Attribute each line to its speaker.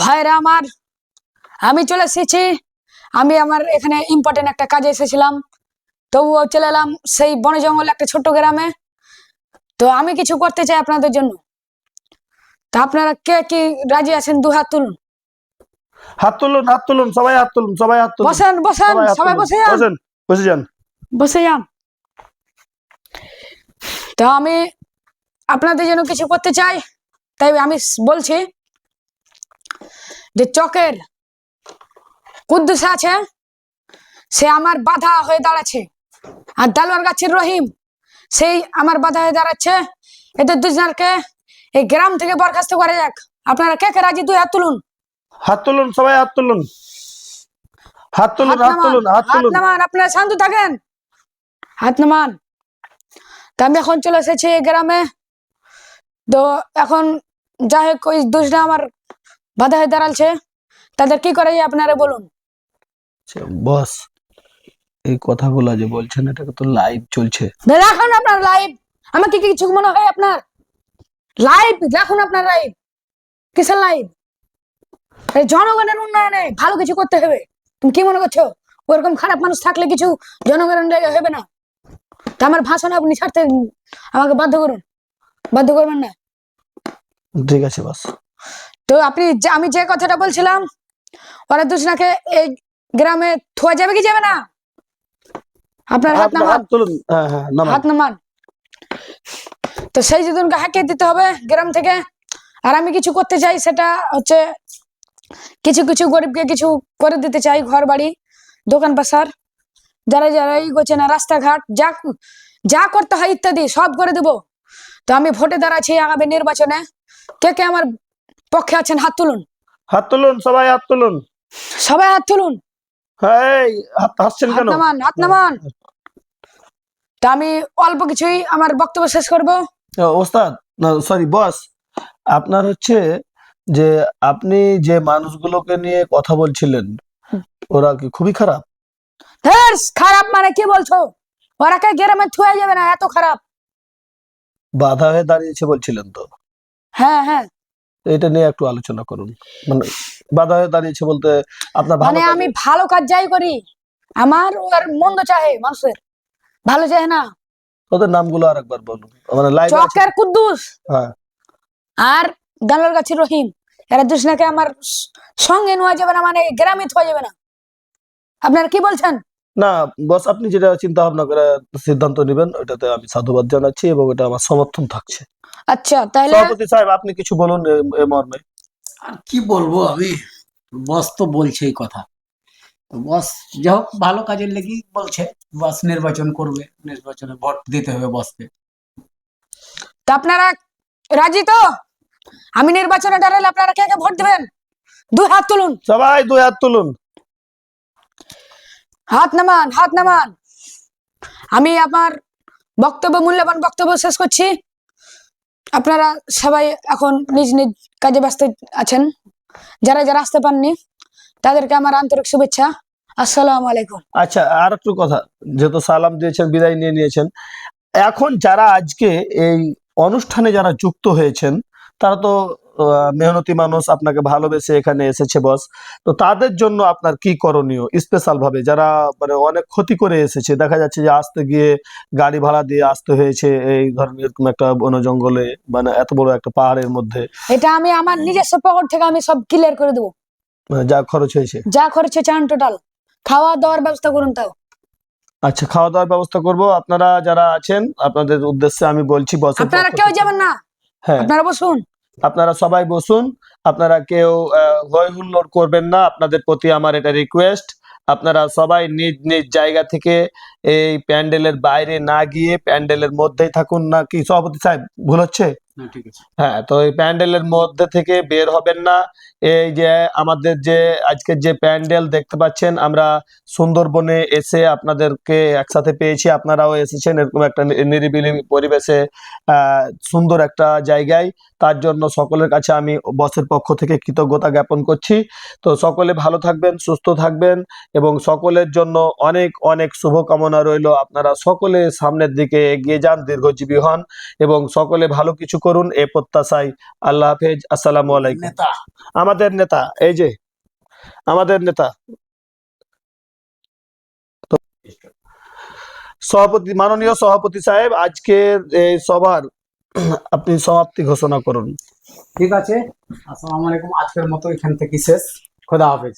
Speaker 1: ভাইরা আমার আমি চলে এসেছি। আমি আমার এখানে ইম্পর্টেন্ট একটা কাজে এসেছিলাম। তবুও চলে এলাম সেই বন জঙ্গল একটা ছোট্ট গ্রামে। তো আমি কিছু করতে চাই আপনাদের জন্য। তা আপনারা কে কি রাজি আছেন? দু হাত তুলুন।
Speaker 2: হাত তুলুন হাত তুলুন সবাই হাত তুলুন সবাই হাত তুলুন।
Speaker 1: বসেন বসেন সবাই। বসে যান
Speaker 2: বসেন বসে যান।
Speaker 1: বসে যান। তো আমি আপনাদের জন্য কিছু করতে চাই। তাই আমি বলছি যে চকের কুদ্দুস আছে সে আমার বাধা হয়ে দাঁড়াচ্ছে। আর দালোয়ার গাছের রহিম সেই আমার বাধা হয়ে দাঁড়াচ্ছে। এদের দুজনকে এই গ্রাম থেকে বরখাস্ত করা যাক। আপনারা কে কে রাজি? দুই হাত তুলুন।
Speaker 2: হাত তুলুন সবাই হাত তুলুন। হাত তুলুন
Speaker 1: হাত
Speaker 2: তুলুন হাত
Speaker 1: হাত
Speaker 2: তুলুন।
Speaker 1: নামান আপনারা শান্ত থাকেন। হাত নামান। তা আমি এখন চলে এসেছি এই গ্রামে। তো এখন যাই হোক ওই দুজনে আমার বাধা হয়ে দাঁড়াচ্ছে তাদের কি করে আপনারা বলুন?
Speaker 2: বস এই কথাগুলো যে বলছেন এটাকে তো লাইভ চলছে।
Speaker 1: রাখুন আপনার লাইভ আমাকে কি কিছু মনে হয় আপনার? লাইভ রাখুন আপনার লাইভ কিসের লাইভ এই জনগণের উন্নয়নে ভালো কিছু করতে হবে। তুমি কি মনে করছ? ওরকম খারাপ মানুষ থাকলে কিছু জনগণের জায়গায় হবে না। তা আমার ভাষণ আপনি ছাড়তে আমাকে বাধ্য করুন। বাধ্য করবেন না?
Speaker 2: ঠিক আছে বস।
Speaker 1: তো আপনি আমি যে কথাটা বলছিলাম ওরা দুজনাকে এই গ্রামে থোয়া যাবে কি যাবে না? আপনার হাত
Speaker 2: হাত
Speaker 1: নামান।
Speaker 2: হাত হ্যাঁ হ্যাঁ নামান।
Speaker 1: তো সেই দুজনকে হাঁকিয়ে দিতে হবে গ্রাম থেকে। আর আমি কিছু করতে চাই সেটা হচ্ছে কিছু কিছু গরিবকে কিছু করে দিতে চাই ঘর বাড়ি দোকান পাশার যারা যারা ই করছে না রাস্তাঘাট যা যা করতে হয় ইত্যাদি সব করে দেবো। তো আমি ভোটে দাঁড়াচ্ছি আগামী নির্বাচনে। কে কে আমার পক্ষে আছেন হাত তুলুন।
Speaker 2: হাত তুলুন সবাই হাত তুলুন।
Speaker 1: সবাই হাত তুলুন।
Speaker 2: হাসছেন কেন?
Speaker 1: নামান হাত নামান। তা আমি অল্প কিছুই আমার বক্তব্য শেষ করব।
Speaker 2: ওস্তাদ সরি বস আপনার হচ্ছে যে আপনি যে মানুষগুলোকে নিয়ে কথা বলছিলেন ওরা কি খুবই খারাপ?
Speaker 1: খারাপ মানে কি বলছো? ওরাকে গ্রামে থুয়ে যাবে না এত খারাপ।
Speaker 2: বাধা হয়ে দাঁড়িয়েছে বলছিলেন তো।
Speaker 1: হ্যাঁ হ্যাঁ।
Speaker 2: তো এটা নিয়ে একটু আলোচনা করুন। মানে বাধা দাঁড়িয়েছে বলতে আপনার ভালো
Speaker 1: মানে আমি ভালো কাজ যাই করি আমার ওর মন্দ চাহে মানুষের। ভালো চাহে না।
Speaker 2: ওদের নামগুলো আরেকবার বলুন। মানে লাইভ
Speaker 1: চকের কুদ্দুস।
Speaker 2: হ্যাঁ।
Speaker 1: আর দালাল গাছের রহিম। এরা দুজনাকে আমার সঙ্গে নেওয়া যাবে না মানে গ্রামে থোয়া যাবে না। আপনারা কি বলছেন?
Speaker 2: না বস আপনি যেটা চিন্তা ভাবনা করে সিদ্ধান্ত নেবেন ওটাতে আমি সাধুবাদ জানাচ্ছি এবং এটা আমার সমর্থন থাকছে।
Speaker 1: আচ্ছা তাহলে
Speaker 2: সভাপতি সাহেব আপনি কিছু বলুন এ- মর্মে।
Speaker 3: আর কি বলব আমি? বস তো বলছে এই কথা বস যাই হোক ভালো কাজের লেগেই বলছে। বস নির্বাচন করবে নির্বাচনে ভোট দিতে হবে বসকে
Speaker 1: তা আপনারা রাজি তো? আমি নির্বাচনে দাঁড়ালে আপনারা কে কে ভোট দেবেন? দুই হাত তুলুন।
Speaker 2: সবাই দুই হাত তুলুন।
Speaker 1: হাত নামান হাত নামান। আমি আমার বক্তব্য, মূল্যবান বক্তব্য শেষ করছি। আপনারা সবাই এখন নিজ নিজ কাজে ব্যস্ত আছেন। যারা যারা আসতে পাননি, তাদেরকে আমার আন্তরিক শুভেচ্ছা। আসসালামু আলাইকুম।
Speaker 2: আচ্ছা আর একটু কথা, যেহেতু সালাম দিয়েছেন, বিদায় নিয়ে নিয়েছেন। এখন যারা আজকে এই অনুষ্ঠানে যারা যুক্ত হয়েছেন, তারা তো মেহনতি মানুষ আপনাকে ভালোবেসে এখানে এসেছে বস তো তাদের জন্য আপনার কি করণীয়? স্পেশাল ভাবে যারা মানে অনেক ক্ষতি করে এসেছে দেখা যাচ্ছে যে আসতে গিয়ে গাড়ি ভাড়া দিয়ে আসতে হয়েছে এই ধরনের একটা বন জঙ্গলে মানে এত বড় একটা পাহাড়ের মধ্যে।
Speaker 1: এটা আমি আমার নিজস্ব পকেট থেকে আমি সব ক্লিয়ার করে দেবো।
Speaker 2: মানে যা খরচ হয়েছে?
Speaker 1: যা খরচে চান টোটাল খাওয়া দাওয়ার ব্যবস্থা করুন তাও।
Speaker 2: আচ্ছা খাওয়া দাওয়ার ব্যবস্থা করব। আপনারা যারা আছেন আপনাদের উদ্দেশ্যে আমি বলছি বসের
Speaker 1: আপনারা কেউ যাবেন না?
Speaker 2: হ্যাঁ।
Speaker 1: আপনারা বসুন।
Speaker 2: আপনারা সবাই বসুন। আপনারা কেউ হই হুল্লোড় করবেন না। আপনাদের প্রতি আমার এটা রিকোয়েস্ট আপনারা সবাই নিজ নিজ জায়গা থেকে এই প্যান্ডেলের বাইরে না গিয়ে প্যান্ডেলের মধ্যেই থাকুন না কি? সভাপতি সাহেব ভুল হচ্ছে?
Speaker 3: হ্যাঁ
Speaker 2: হ্যাঁ তো এই প্যান্ডেলের মধ্যে থেকে বের হবেন না। এই যে আমাদের যে আজকের যে প্যান্ডেল দেখতে পাচ্ছেন আমরা সুন্দরবনে এসে আপনাদেরকে একসাথে পেয়েছি। আপনারাও এসেছেন এরকম একটা নিরিবিলি পরিবেশে আহ সুন্দর একটা জায়গায়। তার জন্য সকলের কাছে আমি বসের পক্ষ থেকে কৃতজ্ঞতা জ্ঞাপন করছি। তো সকলে ভালো থাকবেন সুস্থ থাকবেন এবং সকলের জন্য অনেক অনেক শুভকামনা রইল। আপনারা সকলে সামনের দিকে এগিয়ে যান দীর্ঘজীবী হন এবং সকলে ভালো কিছু করুন এ প্রত্যাশায়। আল্লাহ হাফেজ। আসসালামু আলাইকুম।
Speaker 3: নেতা।
Speaker 2: আমাদের নেতা এই যে আমাদের নেতা। সভাপতি মাননীয় সভাপতি সাহেব আজকের এই সভার আপনি সমাপ্তি ঘোষণা করুন।
Speaker 3: ঠিক আছে, আসসালামু আলাইকুম, আজকের মতো এখান থেকে শেষ। খোদা হাফেজ।